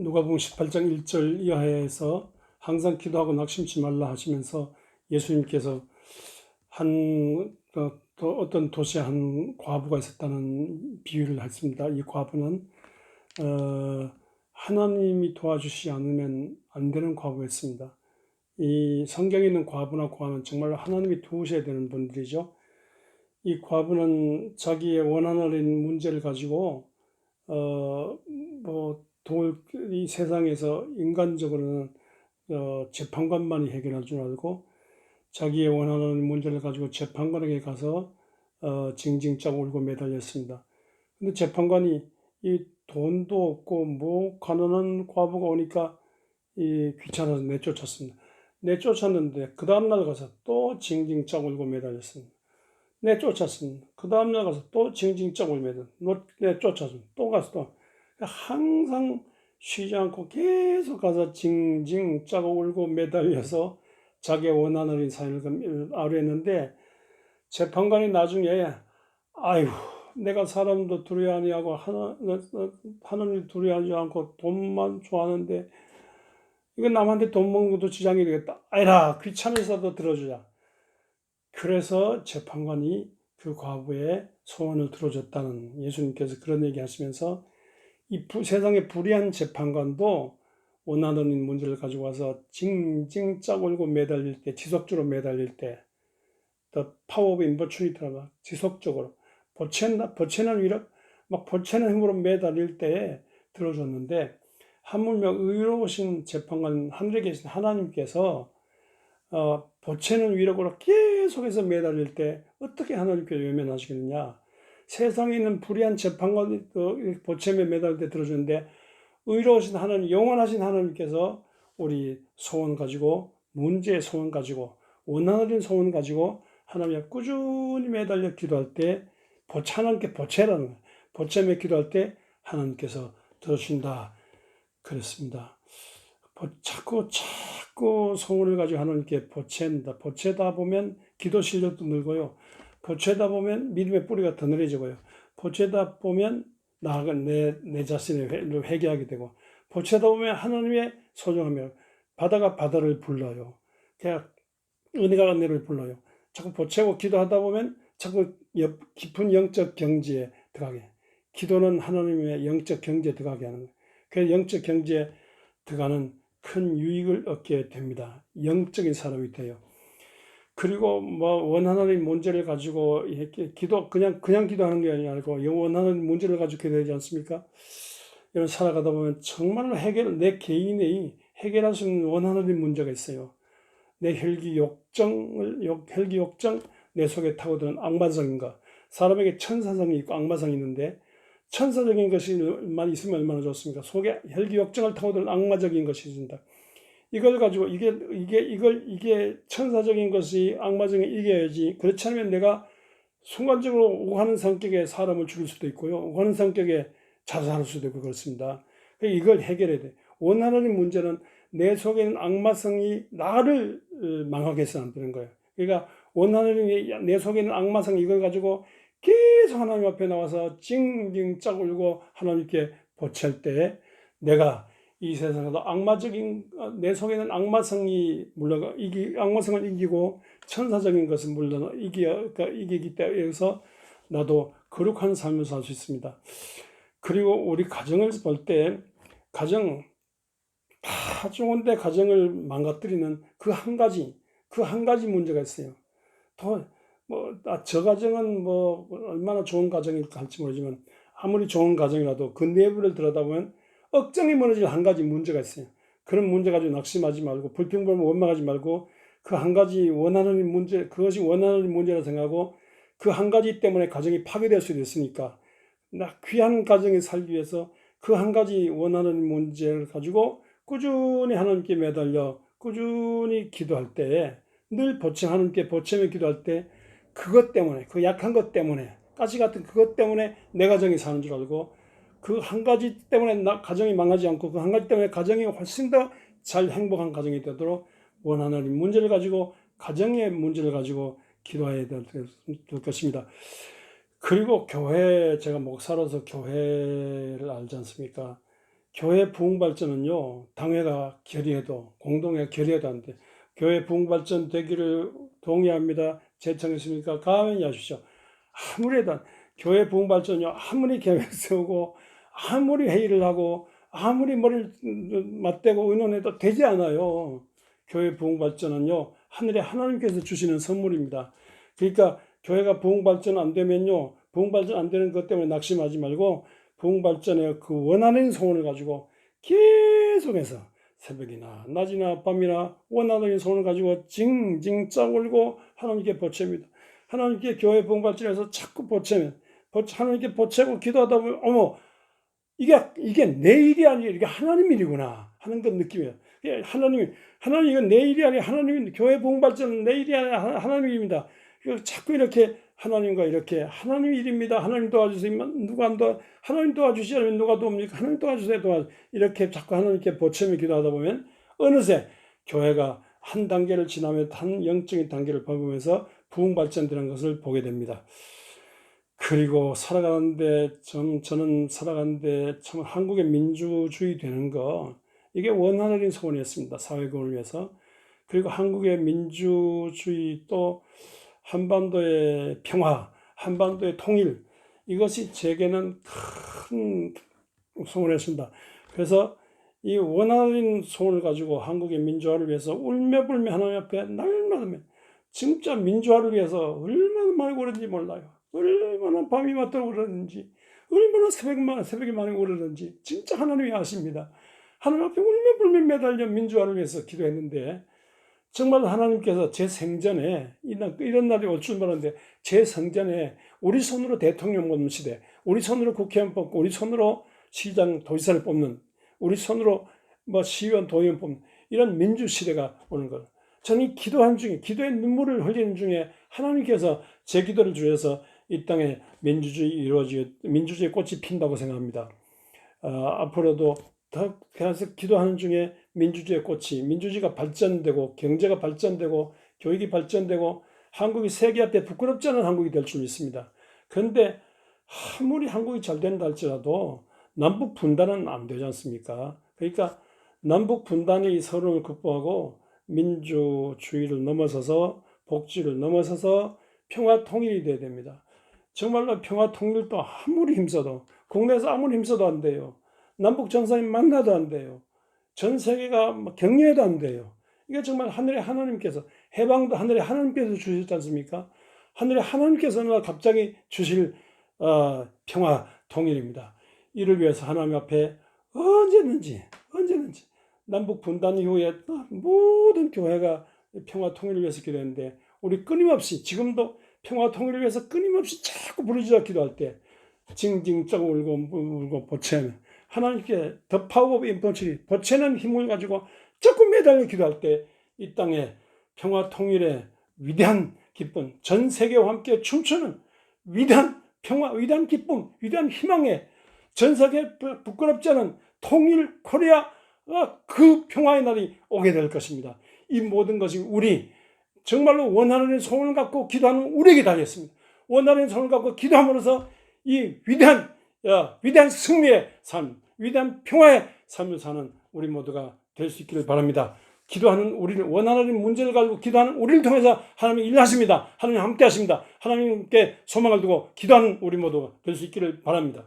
누가복음 18장 1절 이하에서 항상 기도하고 낙심치 말라 하시면서 예수님께서 한 어, 또 어떤 도시에 한 과부가 있었다는 비유를 했습니다. 이 과부는 어, 하나님이 도와주시지 않으면 안 되는 과부였습니다. 이 성경에 있는 과부나 고아는 정말 하나님이 도우셔야 되는 분들이죠. 이 과부는 자기의 원한어린 문제를 가지고 어 뭐 도울 이 세상에서 인간적으로는 어, 재판관만이 해결할 줄 알고 자기의 원하는 문제를 가지고 재판관에게 가서 어, 징징 짜고 울고 매달렸습니다. 근데 재판관이 이 돈도 없고 뭐 가난한 과부가 오니까 이 귀찮아서 내쫓았습니다. 내쫓았는데 그 다음날 가서 또 징징 짜고 울고 매달렸습니다. 내쫓았습니다. 그 다음날 가서 또 징징 짜고 울고 내쫓았습니다. 또 가서 또 항상 쉬지 않고 계속 가서 징징 짜고 울고 매달려서 자기의 원하는 인사를 아뢰는데 재판관이 나중에 아유 내가 사람도 두려워 하니 하고 하나, 하나님 두려워 하지 않고 돈만 좋아하는데 이거 남한테 돈 먹는 것도 지장이 되겠다. 아니라 귀찮아서도 들어주자. 그래서 재판관이 그 과부의 소원을 들어줬다는 예수님께서 그런 얘기 하시면서 이 부, 세상의 불의한 재판관도 원하는 문제를 가지고 와서 징징 짜골고 매달릴 때, 지속적으로 매달릴 때, the power of importunity라고 지속적으로 보채나 보채는 위로 막 보채는 힘으로 매달릴 때 들어줬는데 하물며 의로우신 재판관 하늘에 계신 하나님께서 어, 보채는 위력으로 계속해서 매달릴 때 어떻게 하나님께 외면하시겠느냐? 세상에 있는 불의한 재판관 그 보채에 매달릴 때 들어주는데 의로우신 하나님, 영원하신 하나님께서 우리 소원 가지고 문제의 소원 가지고 원하는 소원 가지고 하나님 꾸준히 매달려 기도할 때 보채 하나님께 보채라는 거예요. 보채에 기도할 때 하나님께서 들어주신다. 그랬습니다. 자꾸 자꾸 소원을 가지고 하나님께 보챈다. 보채다 보면 기도 실력도 늘고요. 보채다 보면 믿음의 뿌리가 더 늘어지고요. 보채다 보면 나아가 내, 내 자신을 회개하게 되고, 보채다 보면 하나님의 소중함을 바다가 바다를 불러요. 그냥 은혜가 은혜를 불러요. 자꾸 보채고 기도하다 보면 자꾸 깊은 영적 경지에 들어가게. 기도는 하나님의 영적 경지에 들어가게 하는 거예요. 그 영적 경지에 들어가는 큰 유익을 얻게 됩니다. 영적인 사람이 돼요. 그리고 뭐 원하는 문제를 가지고 이렇게 기도 그냥 그냥 기도하는 게 아니고 원하는 문제를 가지고 기도하지 않습니까? 이런 살아가다 보면 정말로 해결 내 개인의 해결할 수 있는 원하는 문제가 있어요. 내 혈기 욕정을 욕 혈기 욕정 내 속에 타고드는 악마성인가? 사람에게 천사성이 있고 악마성이 있는데 천사적인 것이만 있으면 얼마나 좋습니까? 속에 혈기 욕정을 타고드는 악마적인 것이 있습니다. 이걸 가지고 이게 이게 이걸 이게 천사적인 것이 악마적인 이겨야지. 그렇지 않으면 내가 순간적으로 오가는 성격의 사람을 죽일 수도 있고요. 오가는 성격의 자살할 수도 있고 그렇습니다. 이걸 해결해야 돼. 원하는 문제는 내 속에 있는 악마성이 나를 어, 망하게 해서는 안 되는 거예요. 그러니까 원하는 내 속에 있는 악마성 이걸 가지고 계속 하나님 앞에 나와서 징징 짝 울고 하나님께 보챌 때 내가 이 세상에서 악마적인 어, 내 속에는 악마성이 물러가 이기 악마성을 이기고 천사적인 것은 물론 이기 그러니까 이기기 때문에서 나도 거룩한 삶을 살 수 있습니다. 그리고 우리 가정을 볼 때 가정 다 좋은데 가정을 망가뜨리는 그 한 가지 그 한 가지 문제가 있어요. 더 뭐저 아, 가정은 뭐 얼마나 좋은 가정일까 할지 모르지만 아무리 좋은 가정이라도 그 내부를 들여다보면 억정이 무너질 한 가지 문제가 있어요. 그런 문제 가지고 낙심하지 말고 불평불만 원망하지 말고 그 한 가지 원하는 문제 그것이 원하는 문제라 생각하고 그 한 가지 때문에 가정이 파괴될 수도 있으니까 나 귀한 가정에 살기 위해서 그 한 가지 원하는 문제를 가지고 꾸준히 하나님께 매달려 꾸준히 기도할 때늘 보채 하나님께 보채며 기도할 때 그것 때문에 그 약한 것 때문에 가시 같은 그것 때문에 내 가정이 사는 줄 알고 그 한 가지 때문에 나 가정이 망하지 않고 그 한 가지 때문에 가정이 훨씬 더 잘 행복한 가정이 되도록 원하는 문제를 가지고 가정의 문제를 가지고 기도해야 될, 될 것입니다. 그리고 교회 제가 목사로서 교회를 알지 않습니까? 교회 부흥 발전은요, 당회가 결의해도, 공동회 결의해도 안 돼. 교회 부흥 발전 되기를 동의합니다. 제청했습니까? 가만히 하십시오. 안- 교회 부흥 발전요, 아무리 계획 세우고, 아무리 회의를 하고, 아무리 머리를 맞대고 의논해도 되지 않아요. 교회 부흥 발전은요, 하늘에 하나님께서 주시는 선물입니다. 그러니까 교회가 부흥 발전 안 되면요, 부흥 발전 안 되는 것 때문에 낙심하지 말고 부흥 발전의 그 원하는 소원을 가지고 계속해서 새벽이나 낮이나 밤이나 원하는 소원을 가지고 징징 짝 울고 하나님께 보채입니다. 하나님께 교회 부흥 발전에서 자꾸 보채면 하나님께 보채고 기도하다 보면 어머 이게 이게 내 일이 아니라 이게 하나님 일이구나 하는 건 느낌이에요. 이게 하나님이 하나님 이건 내 일이 아니라 하나님 교회 발전은 내 일이 아니라 하- 하나님 일입니다. 그래서 자꾸 이렇게 하나님과 이렇게 하나님 일입니다. 하나님 도와주세요. 누가 안 도와 하나님 도와주시지 않으면 누가 도웁니까? 하나님 도와주세요. 도와 이렇게 자꾸 하나님께 보채며 기도하다 보면 어느새 교회가 한 단계를 지나며 한 영적인 단계를 밟으면서 부흥 발전되는 것을 보게 됩니다. 그리고 살아가는데 좀 저는 살아가는데 참 한국의 민주주의 되는 거 이게 원하는 소원이었습니다. 사회공을 위해서. 그리고 한국의 민주주의 또 한반도의 평화, 한반도의 통일 이것이 제게는 큰 소원이었습니다. 그래서 이 원하는 소원을 가지고 한국의 민주화를 위해서 울며불며 하나님 앞에 날마다 진짜 민주화를 위해서 얼마나 많이 오르는지 몰라요. 얼마나 밤이 맞도록 오르는지, 얼마나 새벽만, 새벽이 많이 오르는지, 진짜 하나님이 아십니다. 하나님 앞에 울며불며 매달려 민주화를 위해서 기도했는데, 정말 하나님께서 제 생전에, 이런, 날이 올 줄 몰랐는데, 제 생전에 우리 손으로 대통령 뽑는 시대, 우리 손으로 국회의원 뽑고, 우리 손으로 시장, 도지사를 뽑는, 우리 손으로 뭐 시의원, 도의원 뽑는, 이런 민주 시대가 오는 것. 저는 이 기도한 중에, 기도의 눈물을 흘리는 중에 하나님께서 제 기도를 주셔서 이 땅에 민주주의 이루어지 민주주의 꽃이 핀다고 생각합니다. 어, 앞으로도 더 계속 기도하는 중에 민주주의 꽃이 민주주의가 발전되고 경제가 발전되고 교육이 발전되고 한국이 세계 앞에 부끄럽지 않은 한국이 될 줄 믿습니다. 그런데 아무리 한국이 잘 된다 할지라도 남북 분단은 안 되지 않습니까? 그러니까 남북 분단의 이 서름을 극복하고 민주주의를 넘어서서 복지를 넘어서서 평화 통일이 돼야 됩니다. 정말로 평화 통일도 아무리 힘써도 국내에서 아무리 힘써도 안 돼요. 남북 정상인 만나도 안 돼요. 전 세계가 막 격려해도 안 돼요. 이게 정말 하늘의 하나님께서 해방도 하늘의 하나님께서 주셨지 않습니까? 하늘의 하나님께서는 갑자기 주실 어, 평화 통일입니다. 이를 위해서 하나님 앞에 언제든지 언제든지 남북 분단 이후에 모든 교회가 평화 통일을 위해서 기도했는데 우리 끊임없이 지금도 평화 통일을 위해서 끊임없이 자꾸 부르짖어 기도할 때 징징쩍 울고 울고 보채는 하나님께 더 파워 오브 인펀치리 보채는 힘을 가지고 자꾸 매달려 기도할 때 이 땅에 평화 통일의 위대한 기쁨 전 세계와 함께 춤추는 위대한 평화 위대한 기쁨 위대한 희망에 전 세계 부끄럽지 않은 통일 코리아 그 평화의 날이 오게 될 것입니다. 이 모든 것이 우리 정말로 원하는 소원을 갖고 기도하는 우리에게 달렸습니다. 원하는 소원을 갖고 기도함으로써 이 위대한 야, 위대한 승리의 삶, 위대한 평화의 삶을 사는 우리 모두가 될 수 있기를 바랍니다. 기도하는 우리를 원하는 문제를 가지고 기도하는 우리를 통해서 하나님이 일하십니다. 하나님 함께 하십니다. 하나님께 소망을 두고 기도하는 우리 모두가 될 수 있기를 바랍니다.